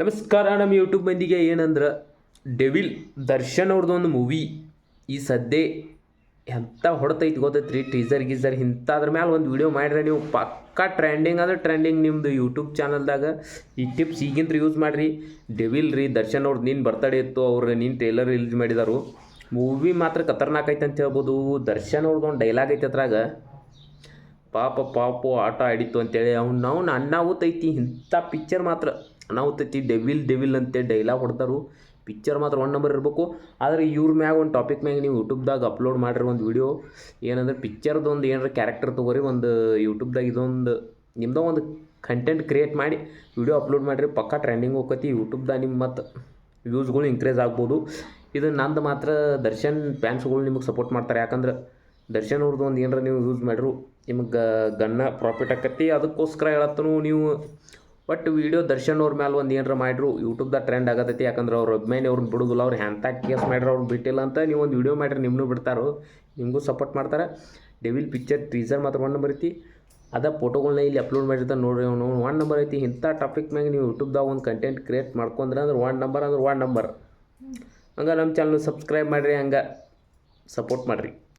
ನಮಸ್ಕಾರ, ನಮ್ಮ ಯೂಟ್ಯೂಬ್ ಮಂದಿಗೆ ಏನಂದ್ರೆ ಡೆವಿಲ್ ದರ್ಶನ್ ಅವ್ರದ್ದು ಒಂದು ಮೂವಿ ಈ ಸದ್ಯ ಎಂಥ ಹೊಡೆತೈತಿ ಗೊತ್ತೈತ್ರಿ ಟೀಸರ್ ಗೀಸರ್ ಇಂಥದ್ರ ಮ್ಯಾಲೆ ಒಂದು ವಿಡಿಯೋ ಮಾಡ್ರೆ ನೀವು. ಪಕ್ಕಾ ಟ್ರೆಂಡಿಂಗ್ ಅಂದ್ರೆ ಟ್ರೆಂಡಿಂಗ್ ನಿಮ್ಮದು ಯೂಟ್ಯೂಬ್ ಚಾನಲ್ದಾಗ ಈ ಟಿಪ್ಸ್ ಈಗಿಂದ ಯೂಸ್ ಮಾಡಿರಿ. ಡೆವಿಲ್ ರೀ, ದರ್ಶನ್ ಅವ್ರದ್ದು ನಿನ್ನ ಬರ್ತಡೇ ಇತ್ತು, ಅವ್ರು ನೀನು ಟ್ರೇಲರ್ ರಿಲೀಸ್ ಮಾಡಿದಾರು. ಮೂವಿ ಮಾತ್ರ ಖತರ್ನಾಕ್ ಐತೆ ಅಂತ ಹೇಳ್ಬೋದು. ದರ್ಶನ್ ಅವ್ರದ್ದು ಒಂದು ಡೈಲಾಗ್ ಐತೆ ಅದ್ರಾಗ. ಪಾಪ ಪಾಪು ಆಟ ಆಡಿತ್ತು ಅಂತೇಳಿ. ಅವ್ನು ನಾವು ಅನ್ನಾಹುತೈತಿ ಇಂಥ ಪಿಕ್ಚರ್ ಮಾತ್ರ. ಅನಾಹುತೈತಿ ಡೆವಿಲ್ ಡೆವಿಲ್ ಅಂತೆ ಡೈಲಾಗ್ ಹೊಡ್ತಾರು ಪಿಕ್ಚರ್ ಮಾತ್ರ ಒನ್ ನಂಬರ್ ಇರಬೇಕು. ಆದರೆ ಇವ್ರ ಮ್ಯಾಗ ಒಂದು ಟಾಪಿಕ್ ಮ್ಯಾಗ ನೀವು ಯೂಟ್ಯೂಬ್ದಾಗ ಅಪ್ಲೋಡ್ ಮಾಡಿರೋ ಒಂದು ವಿಡಿಯೋ ಏನಂದ್ರೆ ಪಿಕ್ಚರ್ದು ಒಂದು ಏನಾರ ಕ್ಯಾರೆಕ್ಟರ್ ತೊಗೋರಿ, ಒಂದು ಯೂಟ್ಯೂಬ್ದಾಗ ಇದೊಂದು ನಿಮ್ದು ಒಂದು ಕಂಟೆಂಟ್ ಕ್ರಿಯೇಟ್ ಮಾಡಿ ವೀಡಿಯೋ ಅಪ್ಲೋಡ್ ಮಾಡಿರಿ. ಪಕ್ಕಾ ಟ್ರೆಂಡಿಂಗ್ ಹೋಗತಿ ಯೂಟ್ಯೂಬ್ದಾಗ ನಿಮ್ಮ ಮತ್ತು ವ್ಯೂಸ್ಗಳು ಇನ್ಕ್ರೀಸ್ ಆಗ್ಬೋದು. ಇದು ನಂದು ಮಾತ್ರ ದರ್ಶನ್ ಫ್ಯಾನ್ಸ್ಗಳು ನಿಮಗೆ ಸಪೋರ್ಟ್ ಮಾಡ್ತಾರೆ. ಯಾಕಂದ್ರೆ ದರ್ಶನ್ ಅವ್ರದ್ದು ಒಂದು ಏನಾರ ನೀವು ಯೂಸ್ ಮಾಡಿರು, ನಿಮಗೆ ಗನ್ನ ಪ್ರಾಫಿಟ್ ಆಕತಿ ಅದಕ್ಕೋಸ್ಕರ ಹೇಳತ್ತನು ನೀವು ಒಟ್ಟು ವೀಡಿಯೋ ದರ್ಶನ್ ಅವ್ರ ಮೇಲೆ ಒಂದು ಏನಾರ ಮಾಡಿರು ಯೂಟ್ಯೂಬ್ದಾಗ ಟ್ರೆಂಡ್ ಆಗತೈತಿ. ಯಾಕಂದ್ರೆ ಅವ್ರ ಅಭಿಮಾನಿ ಅವ್ರನ್ನ ಬಿಡೋದಿಲ್ಲ. ಅವ್ರು ಎಂಥ ಕೇಸ್ ಮಾಡ್ರೆ ಅವ್ರು ಬಿಟ್ಟಿಲ್ಲ ಅಂತ ನೀವು ಒಂದು ವೀಡಿಯೋ ಮಾಡಿರಿ ನಿಮ್ಮನ್ನು ಬಿಡ್ತಾರೋ? ನಿಮಗೂ ಸಪೋರ್ಟ್ ಮಾಡ್ತಾರೆ. ಡೆವಿಲ್ ಪಿಕ್ಚರ್ ಟೀಸರ್ ಮಾತ್ರ ಒನ್ ನಂಬರ್ ಐತಿ. ಅದ ಫೋಟೋಗಳನ್ನ ಇಲ್ಲಿ ಅಪ್ಲೋಡ್ ಮಾಡಿರ್ತಾರೆ ನೋಡ್ರಿ ಅವನು. ಒನ್ ನಂಬರ್ ಐತಿ. ಇಂಥ ಟಾಪಿಕ್ ಮ್ಯಾಗ ನೀವು ಯೂಟ್ಯೂಬ್ದಾಗ ಒಂದು ಕಂಟೆಂಟ್ ಕ್ರಿಯೇಟ್ ಮಾಡ್ಕೊಂಡ್ರೆ ಅಂದ್ರೆ ಒನ್ ನಂಬರ್ ಅಂದ್ರೆ ಒನ್ ನಂಬರ್ ಹಂಗೆ ನಮ್ಮ ಚಾನಲ್ ಸಬ್ಸ್ಕ್ರೈಬ್ ಮಾಡಿರಿ, ಹಂಗೆ ಸಪೋರ್ಟ್ ಮಾಡಿರಿ.